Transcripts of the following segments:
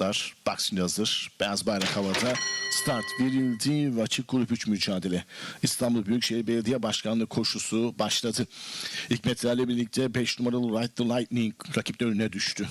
Atlar Baksini hazır. Beyaz bayrak havada. Start verildi ve açık grup 3 mücadele. İstanbul Büyükşehir Belediye Başkanlığı koşusu başladı. Hikmetlerle birlikte 5 numaralı Right the Lightning rakipler önüne düştü.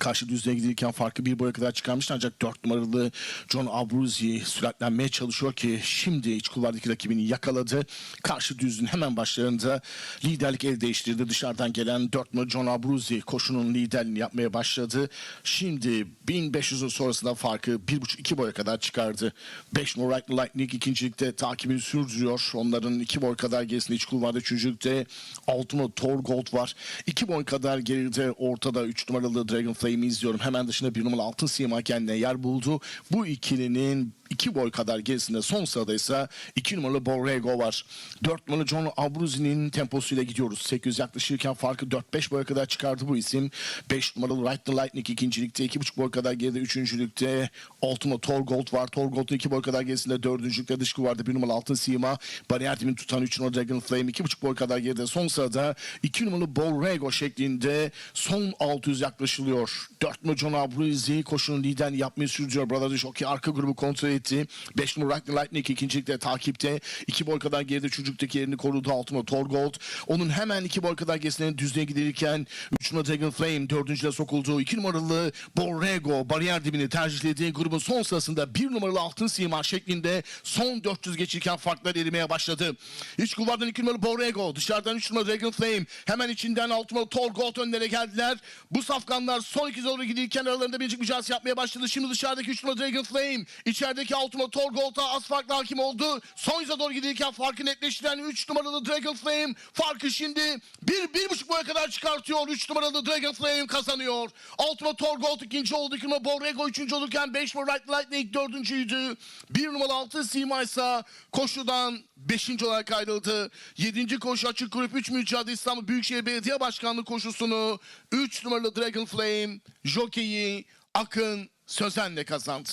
Karşı düzlüğe gidilirken farkı bir boya kadar çıkarmıştı ancak 4 numaralı John Abruzzi süratlenmeye çalışıyor ki şimdi iç kulvardaki rakibini yakaladı. Karşı düzlüğün hemen başlarında liderlik el değiştirdi. Dışarıdan gelen 4 numaralı John Abruzzi koşunun liderliğini yapmaya başladı. Şimdi 1500'ün sonrasında farkı 1,5-2 boya kadar çıkardı. 5 numaralı Right Lightning ikincilikte takibini sürdürüyor. Onların 2 boy kadar gerisinde iç kulvarda üçüncülükte 6 numaralı Thor Gold var. 2 boy kadar geride ortada 3 numaralı Dragon Flame'i izliyorum. Hemen dışında 1 numaralı Altın Sima kendine yer buldu. Bu ikilinin 2 boy kadar gerisinde son sırada ise 2 numaralı Borrego var. 4 numaralı John Abruzzi'nin temposuyla gidiyoruz. 800 yaklaşırken farkı 4-5 boya kadar çıkardı bu isim. 5 numaralı Right the Lightning ikincilikte 2,5 boy kadar geride üçüncülükte. 6 numaralı Thor Gold var. Thor Gold'un 2 boy kadar gerisinde dördüncülükte dış kuvarda 1 numaralı Altın Sima. Bariyer dibini tutan 3 numaralı Dragon Flame 2,5 boy kadar geride. Son sırada 2 numaralı Borrego şeklinde son 600 yaklaşılıyor. 4 numaralı John Abruzzi koşunun liderini yapmayı sürdürüyor. Burada Jockey arka grubu kontrol etti. 5 numaralı Rock the Lightning ikincilikte takipte. 2 boy kadar geride çocuktaki yerini korudu. 6 numaralı Torgold. Onun hemen 2 boy kadar gerisine düzlüğe gidilirken 3 numaralı Dragon Flame dördüncüde sokuldu. 2 numaralı Borrego bariyer dibini tercihlediği grubun son sırasında 1 numaralı Altın Sima şeklinde son 400 geçirken farklar erimeye başladı. İç kulvardan 2 numaralı Borrego. Dışarıdan 3 numaralı Dragon Flame. Hemen içinden 6 numaralı Torgold önlere geldiler. Bu safkanlar son iki doğru gidilirken aralarında biricik mücadelesi yapmaya başladı. Şimdi dışarıdaki 3 numaralı Dragon Flame. içerideki 6 numaralı Torgold'a az farkla hakim oldu. Son yüze doğru gidilirken farkı netleştiren 3 numaralı Dragon Flame. Farkı şimdi 1-1,5 boya kadar çıkartıyor. 3 numaralı Dragon Flame kazanıyor. 6 numaralı Torgold ikinci oldu. 2 numaralı Borrego üçüncü olurken 5 numaralı Right Lightning dördüncüydü. 1 numaralı Altın Sima ise koşudan 5. olarak ayrıldı. 7. koşu açık grup 3 mücadele İstanbul Büyükşehir Belediye Başkanlığı koşusunu 3 numaralı Dragon Flame jokeyi Akın Sözen'le kazandı.